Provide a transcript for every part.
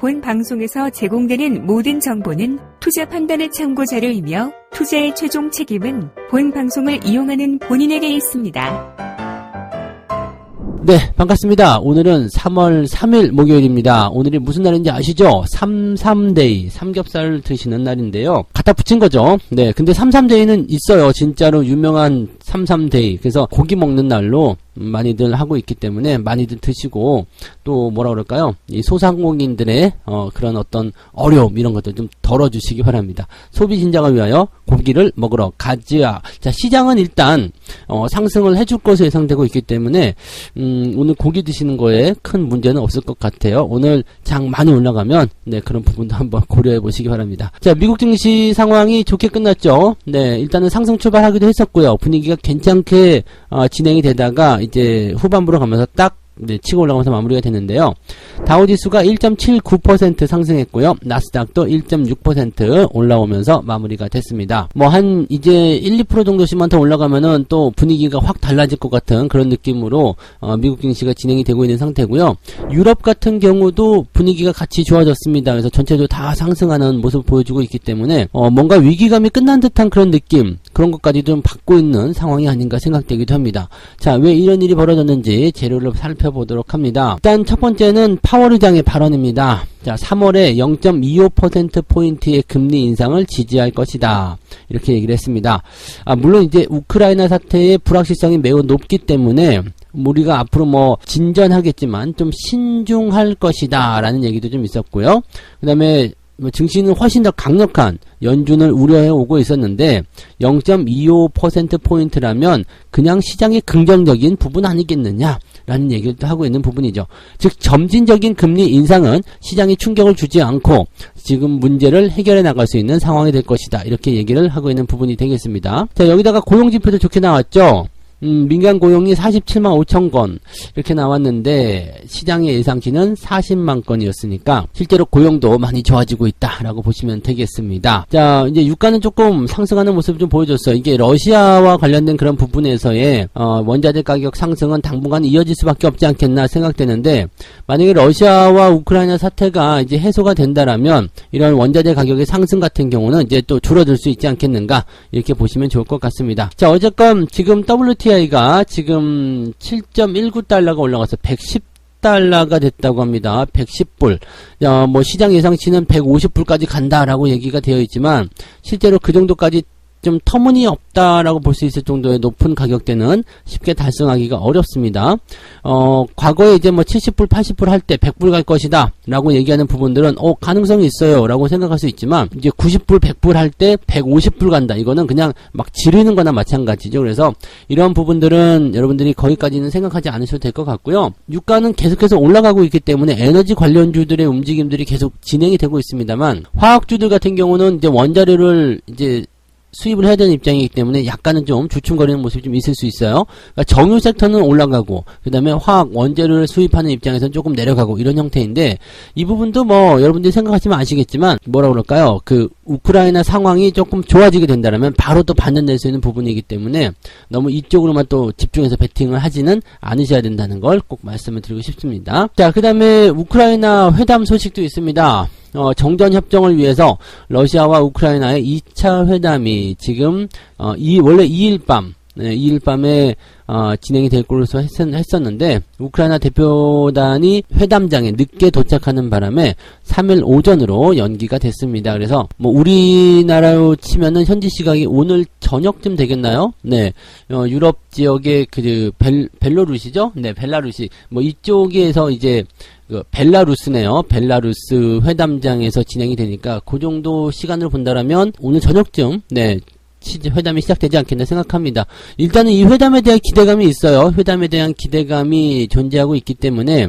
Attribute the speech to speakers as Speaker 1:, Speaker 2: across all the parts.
Speaker 1: 본 방송에서 제공되는 모든 정보는 투자 판단의 참고 자료이며 투자의 최종 책임은 본 방송을 이용하는 본인에게 있습니다.
Speaker 2: 네, 반갑습니다. 오늘은 3월 3일 목요일입니다. 오늘이 무슨 날인지 아시죠? 33데이, 삼겹살 드시는 날인데요. 갖다 붙인 거죠. 네, 근데 33데이는 있어요. 진짜로 유명한 33데이. 그래서 고기 먹는 날로 많이들 하고 있기 때문에 많이들 드시고 또 뭐라 그럴까요? 이 소상공인들의 어, 그런 어떤 어려움 이런 것들 좀 덜어주시기 바랍니다. 소비 신장을 위하여 고기를 먹으러 가지야. 자 시장은 일단 어, 상승을 해줄 것으로 예상되고 있기 때문에 음, 오늘 고기 드시는 거에 큰 문제는 없을 것 같아요. 오늘 장 많이 올라가면 네 그런 부분도 한번 고려해 보시기 바랍니다. 자 미국 증시 상황이 좋게 끝났죠. 네 일단은 상승 출발하기도 했었고요. 분위기가 괜찮게 어, 진행이 되다가 이제 후반부로 가면서 딱 네, 치고 올라가면서 마무리가 됐는데요. 다우지수가 1.79% 상승했고요. 나스닥도 1.6% 올라오면서 마무리가 됐습니다. 뭐 한 이제 1, 2% 정도씩만 더 올라가면은 또 분위기가 확 달라질 것 같은 그런 느낌으로 어, 미국 증시가 진행이 되고 있는 상태고요. 유럽 같은 경우도 분위기가 같이 좋아졌습니다. 그래서 전체적으로 다 상승하는 모습을 보여주고 있기 때문에 어, 뭔가 위기감이 끝난 듯한 그런 느낌 그런 것까지 좀 받고 있는 상황이 아닌가 생각되기도 합니다. 자, 왜 이런 일이 벌어졌는지 재료를 살펴보도록 합니다. 일단 첫 번째는 파월의장의 발언입니다. 자, 3월에 0.25%포인트의 금리 인상을 지지할 것이다. 이렇게 얘기를 했습니다. 아, 물론 이제 우크라이나 사태의 불확실성이 매우 높기 때문에 우리가 앞으로 뭐 진전하겠지만 좀 신중할 것이다 라는 얘기도 좀 있었고요. 그 다음에 뭐 증시는 훨씬 더 강력한 연준을 우려해 오고 있었는데 0.25%포인트라면 그냥 시장의 긍정적인 부분 아니겠느냐 라는 얘기를 또 하고 있는 부분이죠. 즉 점진적인 금리 인상은 시장에 충격을 주지 않고 지금 문제를 해결해 나갈 수 있는 상황이 될 것이다. 이렇게 얘기를 하고 있는 부분이 되겠습니다. 자 여기다가 고용지표도 좋게 나왔죠. 음, 민간 고용이 47만 5천 건 이렇게 나왔는데 시장의 예상치는 40만 건이었으니까 실제로 고용도 많이 좋아지고 있다라고 보시면 되겠습니다. 자 이제 유가는 조금 상승하는 모습을 좀 보여줬어요. 이게 러시아와 관련된 그런 부분에서의 어, 원자재 가격 상승은 당분간 이어질 수밖에 없지 않겠나 생각되는데 만약에 러시아와 우크라이나 사태가 이제 해소가 된다라면 이런 원자재 가격의 상승 같은 경우는 이제 또 줄어들 수 있지 않겠는가 이렇게 보시면 좋을 것 같습니다. 자 어쨌건 지금 WT WTI가 지금 7.19달러가 올라가서 110달러가 됐다고 합니다. 110불. 어, 뭐 시장 예상치는 150불까지 간다라고 얘기가 되어 있지만 실제로 그 정도까지 좀 터무니없다라고 볼 수 있을 정도의 높은 가격대는 쉽게 달성하기가 어렵습니다. 어, 과거에 이제 뭐 70불, 80불 할 때 100불 갈 것이다 라고 얘기하는 부분들은 어, 가능성이 있어요 라고 생각할 수 있지만 이제 90불, 100불 할 때 150불 간다. 이거는 그냥 막 지르는 거나 마찬가지죠. 그래서 이런 부분들은 여러분들이 거기까지는 생각하지 않으셔도 될 것 같고요. 유가는 계속해서 올라가고 있기 때문에 에너지 관련주들의 움직임들이 계속 진행이 되고 있습니다만 화학주들 같은 경우는 이제 원자료를 이제 수입을 해야 되는 입장이기 때문에 약간은 좀 주춤거리는 모습이 좀 있을 수 있어요. 그러니까 정유 섹터는 올라가고 그 다음에 화학 원재료를 수입하는 입장에서는 조금 내려가고 이런 형태인데 이 부분도 뭐 여러분들이 생각하시면 아시겠지만 뭐라 그럴까요? 그 우크라이나 상황이 조금 좋아지게 된다면 바로 또 반전될 수 있는 부분이기 때문에 너무 이쪽으로만 또 집중해서 베팅을 하지는 않으셔야 된다는 걸 꼭 말씀을 드리고 싶습니다. 자, 그 다음에 우크라이나 회담 소식도 있습니다. 어, 정전 협정을 위해서 러시아와 우크라이나의 2차 회담이 지금 어, 이 원래 2일 밤 네, 2일 밤에 어, 진행이 될 것으로 했, 었 는데 우크라이나 대표단이 회담장에 늦게 도착하는 바람에 3일 오전으로 연기가 됐습니다. 그래서 뭐 우리나라로 치면은 현지 시각이 오늘 저녁쯤 되겠나요? 네, 어, 유럽 지역의 그 벨, 벨로루시죠? 네, 벨라루시 뭐 이쪽에서 이제 그 벨라루스네요. 벨라루스 회담장에서 진행이 되니까 그 정도 시간을 본다라면 오늘 저녁쯤 네 회담이 시작되지 않겠나 생각합니다. 일단은 이 회담에 대한 기대감이 있어요. 회담에 대한 기대감이 존재하고 있기 때문에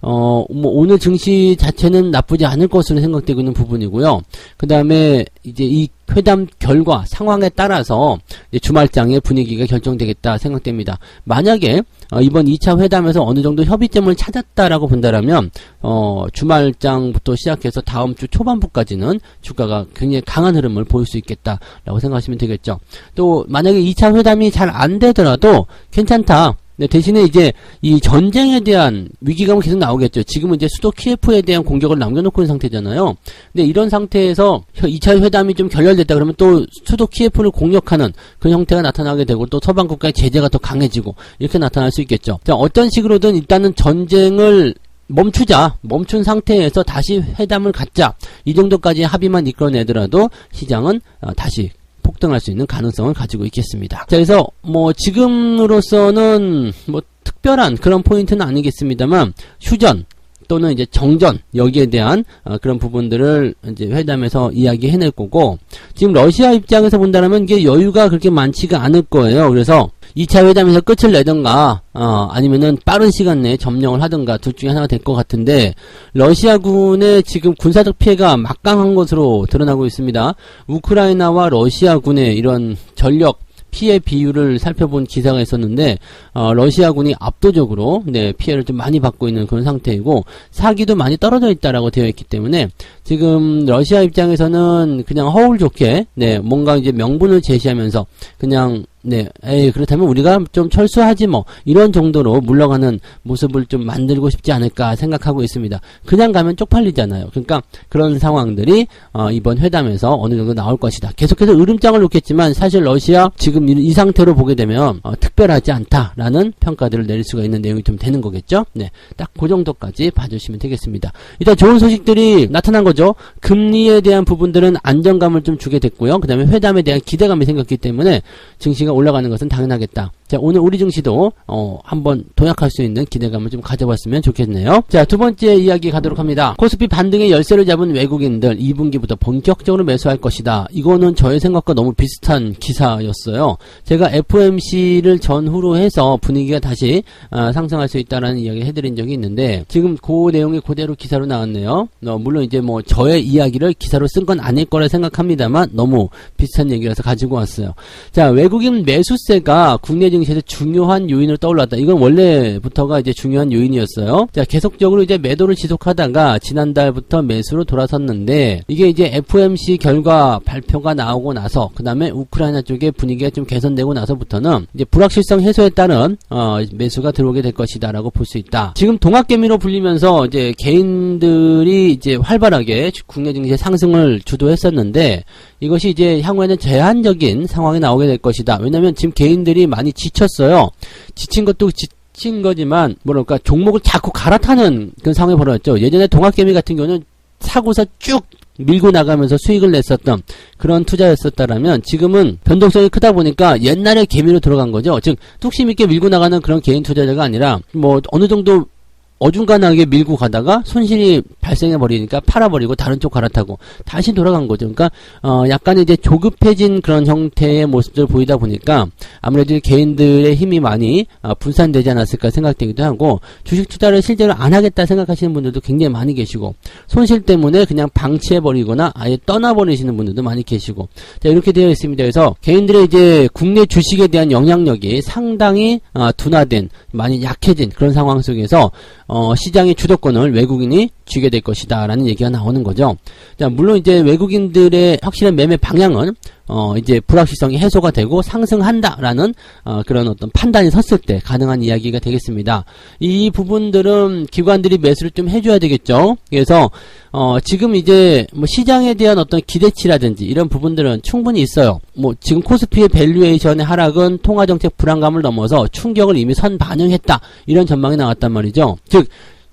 Speaker 2: 어, 뭐, 오늘 증시 자체는 나쁘지 않을 것으로 생각되고 있는 부분이고요. 그 다음에, 이제 이 회담 결과, 상황에 따라서, 주말장의 분위기가 결정되겠다 생각됩니다. 만약에, 어, 이번 2차 회담에서 어느 정도 협의점을 찾았다라고 본다라면, 어, 주말장부터 시작해서 다음 주 초반부까지는 주가가 굉장히 강한 흐름을 보일 수 있겠다라고 생각하시면 되겠죠. 또, 만약에 2차 회담이 잘 안 되더라도 괜찮다. 네, 대신에 이제 이 전쟁에 대한 위기감은 계속 나오겠죠. 지금은 이제 수도 키예프에 대한 공격을 남겨놓고 있는 상태잖아요. 근데 이런 상태에서 2차 회담이 좀 결렬됐다 그러면 또 수도 키예프를 공격하는 그런 형태가 나타나게 되고 또 서방 국가의 제재가 더 강해지고 이렇게 나타날 수 있겠죠. 자, 어떤 식으로든 일단은 전쟁을 멈추자, 멈춘 상태에서 다시 회담을 갖자, 이 정도까지 합의만 이끌어내더라도 시장은 어, 다시 폭등할 수 있는 가능성을 가지고 있겠습니다. 자, 그래서 뭐 지금으로서는 뭐 특별한 그런 포인트는 아니겠습니다만 휴전 또는 이제 정전 여기에 대한 어, 그런 부분들을 이제 회담에서 이야기해낼 거고 지금 러시아 입장에서 본다면 이게 여유가 그렇게 많지가 않을 거예요. 그래서 2차 회담에서 끝을 내던가 어, 아니면은 빠른 시간 내에 점령을 하든가 둘 중에 하나가 될 것 같은데 러시아군의 지금 군사적 피해가 막강한 것으로 드러나고 있습니다. 우크라이나와 러시아군의 이런 전력 피해 비율을 살펴본 기사가 있었는데 어, 러시아군이 압도적으로 네, 피해를 좀 많이 받고 있는 그런 상태이고 사기도 많이 떨어져 있다라고 되어 있기 때문에 지금 러시아 입장에서는 그냥 허울 좋게 네, 뭔가 이제 명분을 제시하면서 그냥 네, 에이, 그렇다면 우리가 좀 철수하지 뭐, 이런 정도로 물러가는 모습을 좀 만들고 싶지 않을까 생각하고 있습니다. 그냥 가면 쪽팔리잖아요. 그러니까 그런 상황들이, 어, 이번 회담에서 어느 정도 나올 것이다. 계속해서 으름장을 놓겠지만 사실 러시아 지금 이, 이 상태로 보게 되면, 어, 특별하지 않다라는 평가들을 내릴 수가 있는 내용이 좀 되는 거겠죠? 네. 딱 그 정도까지 봐주시면 되겠습니다. 일단 좋은 소식들이 나타난 거죠. 금리에 대한 부분들은 안정감을 좀 주게 됐고요. 그 다음에 회담에 대한 기대감이 생겼기 때문에 증시 가 올라가는 것은 당연하겠다. 자, 오늘 우리 증시도 어, 한번 도약할 수 있는 기대감을 좀 가져봤으면 좋겠네요. 자, 두 번째 이야기 가도록 합니다. 코스피 반등의 열쇠를 잡은 외국인들 2분기부터 본격적으로 매수할 것이다. 이거는 저의 생각과 너무 비슷한 기사였어요. 제가 FOMC를 전후로 해서 분위기가 다시 어, 상승할 수 있다라는 이야기를 해드린 적이 있는데 지금 그 내용이 그대로 기사로 나왔네요. 어, 물론 이제 뭐 저의 이야기를 기사로 쓴 건 아닐 거라 생각합니다만 너무 비슷한 얘기라서 가지고 왔어요. 자, 외국인 매수세가 국내 증 시에서 중요한 요인으로 떠올랐다. 이건 원래부터가 이제 중요한 요인이었어요. 자, 계속적으로 이제 매도를 지속하다가 지난달부터 매수로 돌아섰는데 이게 이제 FOMC 결과 발표가 나오고 나서 그 다음에 우크라이나 쪽의 분위기가 좀 개선되고 나서부터는 이제 불확실성 해소에 따른 어, 매수가 들어오게 될 것이다라고 볼 수 있다. 지금 동학개미로 불리면서 이제 개인들이 이제 활발하게 국내 증시의 상승을 주도했었는데 이것이 이제 향후에는 제한적인 상황이 나오게 될 것이다. 왜냐하면 지금 개인들이 많이 지 쳤어요. 지친 것도 지 친 거지만 뭐랄까 종목을 자꾸 갈아타는 그런 상황이 벌어졌죠. 예전에 동학개미 같은 경우는 사고서 쭉 밀고 나가면서 수익을 냈었던 그런 투자였었다라면 지금은 변동성이 크다 보니까 옛날에 개미로 들어간 거죠. 즉 뚝심 있게 밀고 나가는 그런 개인 투자자가 아니라 뭐 어느 정도 어중간하게 밀고 가다가 손실이 발생해 버리니까 팔아버리고 다른 쪽 갈아타고 다시 돌아간 거죠. 그러니까 어 약간 이제 조급해진 그런 형태의 모습들을 보이다 보니까 아무래도 개인들의 힘이 많이 어 분산되지 않았을까 생각되기도 하고 주식 투자를 실제로 안 하겠다 생각하시는 분들도 굉장히 많이 계시고 손실 때문에 그냥 방치해 버리거나 아예 떠나 버리시는 분들도 많이 계시고 자 이렇게 되어 있습니다. 그래서 개인들의 이제 국내 주식에 대한 영향력이 상당히 어 둔화된 많이 약해진 그런 상황 속에서 어, 시장의 주도권을 외국인이 쥐게 될 것이다 라는 얘기가 나오는 거죠. 자, 물론 이제 외국인들의 확실한 매매 방향은 어, 이제 불확실성이 해소가 되고 상승한다라는 어, 그런 어떤 판단이 섰을 때 가능한 이야기가 되겠습니다. 이 부분들은 기관들이 매수를 좀 해줘야 되겠죠. 그래서 어, 지금 이제 뭐 시장에 대한 어떤 기대치라든지 이런 부분들은 충분히 있어요. 뭐 지금 코스피의 밸류에이션의 하락은 통화정책 불안감을 넘어서 충격을 이미 선 반영했다 이런 전망이 나왔단 말이죠. 즉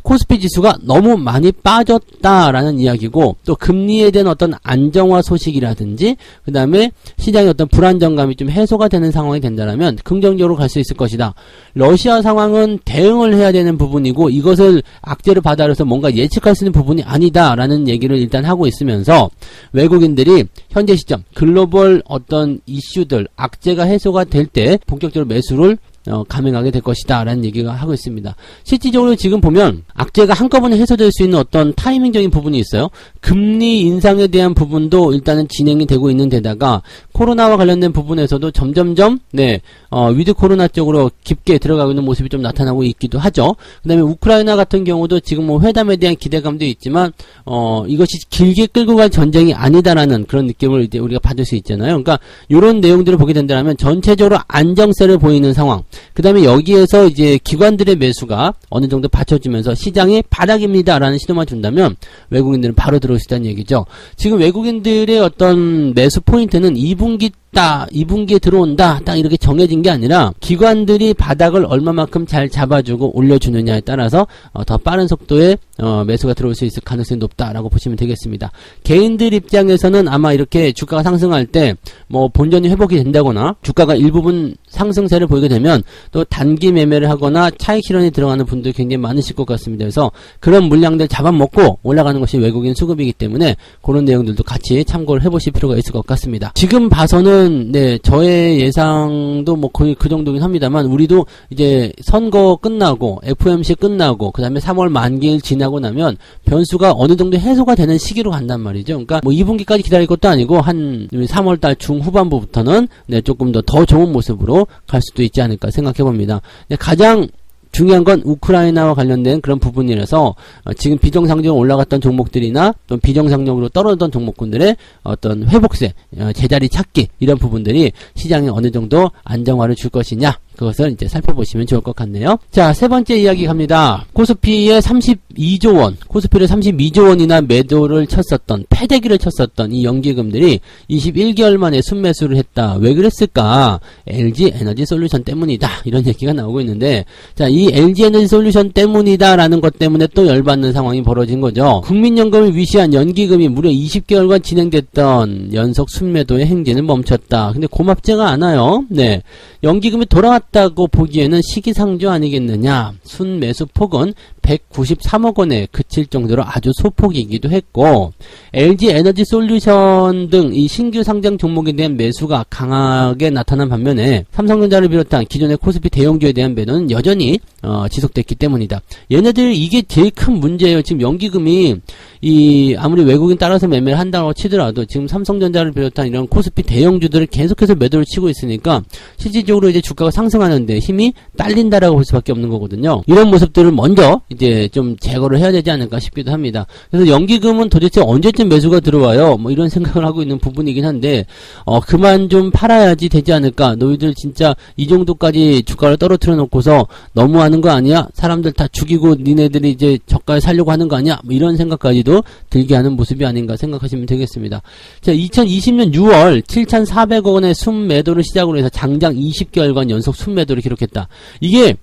Speaker 2: 코스피 지수가 너무 많이 빠졌다라는 이야기고 또 금리에 대한 어떤 안정화 소식이라든지 그 다음에 시장의 어떤 불안정감이 좀 해소가 되는 상황이 된다면 긍정적으로 갈 수 있을 것이다. 러시아 상황은 대응을 해야 되는 부분이고 이것을 악재를 받아들여서 뭔가 예측할 수 있는 부분이 아니다라는 얘기를 일단 하고 있으면서 외국인들이 현재 시점 글로벌 어떤 이슈들 악재가 해소가 될 때 본격적으로 매수를 어, 감행하게 될 것이다 라는 얘기가 하고 있습니다. 실질적으로 지금 보면 악재가 한꺼번에 해소될 수 있는 어떤 타이밍적인 부분이 있어요. 금리 인상에 대한 부분도 일단은 진행이 되고 있는 데다가 코로나와 관련된 부분에서도 점점점 네 어, 위드 코로나 쪽으로 깊게 들어가고 있는 모습이 좀 나타나고 있기도 하죠. 그 다음에 우크라이나 같은 경우도 지금 뭐 회담에 대한 기대감도 있지만 어, 이것이 길게 끌고 간 전쟁이 아니다라는 그런 느낌을 이제 우리가 받을 수 있잖아요. 그러니까 이런 내용들을 보게 된다면 전체적으로 안정세를 보이는 상황 그 다음에 여기에서 이제 기관들의 매수가 어느 정도 받쳐주면서 시장이 바닥입니다 라는 신호만 준다면 외국인들은 바로 들어올 수 있다는 얘기죠. 지금 외국인들의 어떤 매수 포인트는 2분기 딱 2분기에 들어온다 딱 이렇게 정해진 게 아니라 기관들이 바닥을 얼마만큼 잘 잡아주고 올려주느냐에 따라서 어, 더 빠른 속도의 어, 매수가 들어올 수 있을 가능성이 높다라고 보시면 되겠습니다. 개인들 입장에서는 아마 이렇게 주가가 상승할 때 뭐 본전이 회복이 된다거나 주가가 일부분 상승세를 보이게 되면 또 단기 매매를 하거나 차익 실현이 들어가는 분들이 굉장히 많으실 것 같습니다. 그래서 그런 물량들 잡아먹고 올라가는 것이 외국인 수급이기 때문에 그런 내용들도 같이 참고를 해보실 필요가 있을 것 같습니다. 지금 봐서는 네 저의 예상도 뭐 거의 그 정도긴 합니다만 우리도 이제 선거 끝나고 FOMC 끝나고 그 다음에 3월 만기일 지나고 나면 변수가 어느 정도 해소가 되는 시기로 간단 말이죠. 그러니까 뭐 2분기까지 기다릴 것도 아니고 한 3월 달 중후반부부터는 네 조금 더 더 좋은 모습으로 갈 수도 있지 않을까 생각해 봅니다. 네, 가장 중요한 건 우크라이나와 관련된 그런 부분이라서 어, 지금 비정상적으로 올라갔던 종목들이나 또 비정상적으로 떨어졌던 종목군들의 어떤 회복세, 어, 제자리 찾기 이런 부분들이 시장에 어느 정도 안정화를 줄 것이냐 그것을 이제 살펴보시면 좋을 것 같네요. 자, 세 번째 이야기 갑니다. 코스피의 32조 원, 코스피를 32조 원이나 매도를 쳤었던, 패대기를 쳤었던 이 연기금들이 21개월 만에 순매수를 했다. 왜 그랬을까? LG 에너지 솔루션 때문이다. 이런 얘기가 나오고 있는데, 자, 이 LG 에너지 솔루션 때문이다라는 것 때문에 또 열받는 상황이 벌어진 거죠. 국민연금을 위시한 연기금이 무려 20개월간 진행됐던 연속 순매도의 행진을 멈췄다. 근데 고맙지가 않아요. 네. 연기금이 돌아왔 다고 보기에는 시기상조 아니겠느냐. 순매수 폭은 193억 원에 그칠 정도로 아주 소폭이기도 했고 LG 에너지 솔루션 등 이 신규 상장 종목에 대한 매수가 강하게 나타난 반면에 삼성전자를 비롯한 기존의 코스피 대형주에 대한 매도는 여전히 어, 지속됐기 때문이다. 얘네들 이게 제일 큰 문제예요. 지금 연기금이 이 아무리 외국인 따라서 매매를 한다고 치더라도 지금 삼성전자를 비롯한 이런 코스피 대형주들을 계속해서 매도를 치고 있으니까 실질적으로 이제 주가가 상승 하는데 힘이 딸린다라고 볼 수밖에 없는 거거든요. 이런 모습들을 먼저 이제 좀 제거를 해야 되지 않을까 싶기도 합니다. 그래서 연기금은 도대체 언제쯤 매수가 들어와요? 뭐 이런 생각을 하고 있는 부분이긴 한데 어 그만 좀 팔아야지 되지 않을까? 너희들 진짜 이 정도까지 주가를 떨어뜨려 놓고서 너무하는 거 아니야? 사람들 다 죽이고 니네들이 이제 저가에 살려고 하는 거 아니야? 뭐 이런 생각까지도 들게 하는 모습이 아닌가 생각하시면 되겠습니다. 자, 2020년 6월 7,400억 원의 순매도를 시작으로 해서 장장 20개월간 연속 순매도를 기록했다. 이게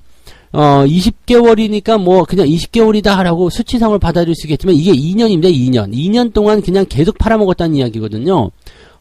Speaker 2: 어, 20개월이니까 뭐 그냥 20개월이다 라고 수치상을 받아들일 수 있겠지만 이게 2년입니다. 2년. 2년 동안 그냥 계속 팔아먹었다는 이야기거든요.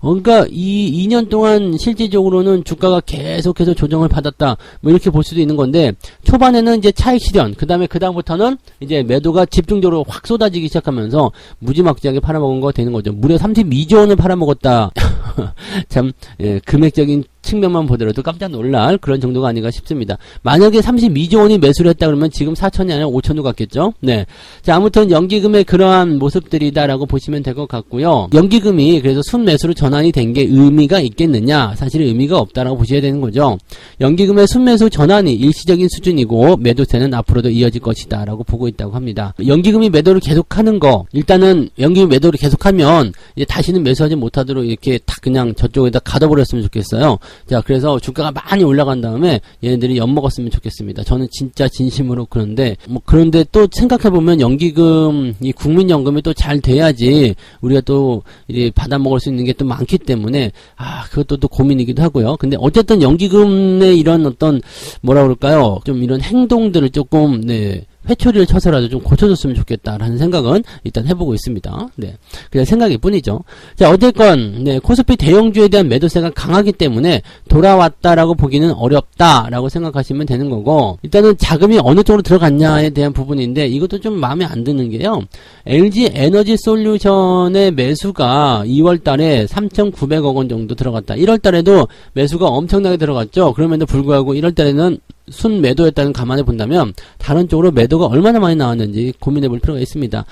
Speaker 2: 어, 그러니까 이 2년 동안 실질적으로는 주가가 계속해서 조정을 받았다. 뭐 이렇게 볼 수도 있는 건데 초반에는 이제 차익 실현, 그다음에 그다음부터는 이제 매도가 집중적으로 확 쏟아지기 시작하면서 무지막지하게 팔아먹은 거 되는 거죠. 무려 32조 원을 팔아먹었다. 참 예, 금액적인 측면만 보더라도 깜짝 놀랄 그런 정도가 아닌가 싶습니다. 만약에 32조 원이 매수를 했다 그러면 지금 4천이 아니라 5천도 같겠죠? 네. 자, 아무튼 연기금의 그러한 모습들이다라고 보시면 될 것 같고요. 연기금이 그래서 순매수로 전환이 된 게 의미가 있겠느냐? 사실 의미가 없다라고 보셔야 되는 거죠. 연기금의 순매수 전환이 일시적인 수준이고 매도세는 앞으로도 이어질 것이다라고 보고 있다고 합니다. 연기금이 매도를 계속하는 거 일단은 연기금 매도를 계속하면 이제 다시는 매수하지 못하도록 이렇게 다 그냥 저쪽에다 가둬버렸으면 좋겠어요. 자, 그래서 주가가 많이 올라간 다음에 얘네들이 엿먹었으면 좋겠습니다. 저는 진짜 진심으로 그런데, 뭐, 그런데 또 생각해보면 연기금, 이 국민연금이 또 잘 돼야지 우리가 또, 이제 받아먹을 수 있는 게 또 많기 때문에, 아, 그것도 또 고민이기도 하고요. 근데 어쨌든 연기금의 이런 어떤, 뭐라 그럴까요? 좀 이런 행동들을 조금, 네, 회초리를 쳐서라도 좀 고쳐줬으면 좋겠다라는 생각은 일단 해보고 있습니다. 네. 그냥 생각일 뿐이죠. 자, 어쨌건, 네, 코스피 대형주에 대한 매도세가 강하기 때문에 돌아왔다라고 보기는 어렵다라고 생각하시면 되는 거고, 일단은 자금이 어느 쪽으로 들어갔냐에 대한 부분인데, 이것도 좀 마음에 안 드는 게요. LG 에너지 솔루션의 매수가 2월 달에 3,900억 원 정도 들어갔다. 1월 달에도 매수가 엄청나게 들어갔죠. 그럼에도 불구하고 1월 달에는 순 매도였다는 감안해 본다면 다른 쪽으로 매도가 얼마나 많이 나왔는지 고민해 볼 필요가 있습니다.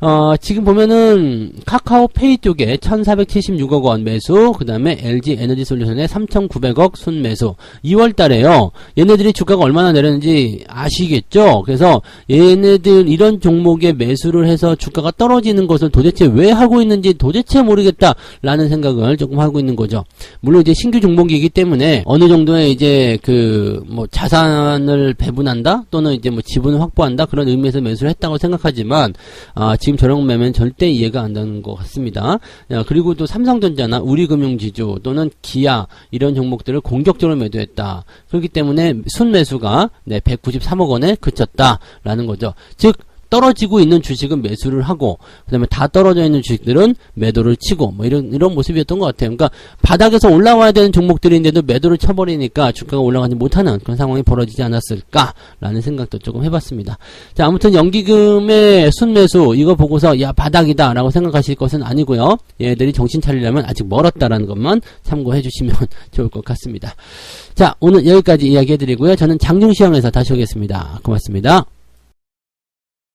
Speaker 2: 어, 지금 보면은 카카오페이 쪽에 1476억 원 매수, 그 다음에 LG 에너지 솔루션에 3900억 순매수. 2월 달에요. 얘네들이 주가가 얼마나 내렸는지 아시겠죠? 그래서 얘네들 이런 종목에 매수를 해서 주가가 떨어지는 것을 도대체 왜 하고 있는지 도대체 모르겠다라는 생각을 조금 하고 있는 거죠. 물론 이제 신규 종목이기 때문에 어느 정도의 이제 그 뭐 자산을 배분한다 또는 이제 뭐 지분을 확보한다 그런 의미에서 매수를 했다고 생각하지만 아, 지금 저런 매매는 절대 이해가 안 되는 것 같습니다. 야, 그리고 또 삼성전자나 우리금융지주 또는 기아 이런 종목들을 공격적으로 매도했다. 그렇기 때문에 순매수가 네, 193억 원에 그쳤다라는 거죠. 즉 떨어지고 있는 주식은 매수를 하고 그다음에 다 떨어져 있는 주식들은 매도를 치고 뭐 이런 이런 모습이었던 것 같아요. 그러니까 바닥에서 올라와야 되는 종목들인데도 매도를 쳐버리니까 주가가 올라가지 못하는 그런 상황이 벌어지지 않았을까라는 생각도 조금 해봤습니다. 자 아무튼 연기금의 순매수 이거 보고서 야 바닥이다라고 생각하실 것은 아니고요. 얘들이 정신 차리려면 아직 멀었다라는 것만 참고해 주시면 좋을 것 같습니다. 자 오늘 여기까지 이야기해드리고요. 저는 장중시장에서 다시 오겠습니다. 고맙습니다.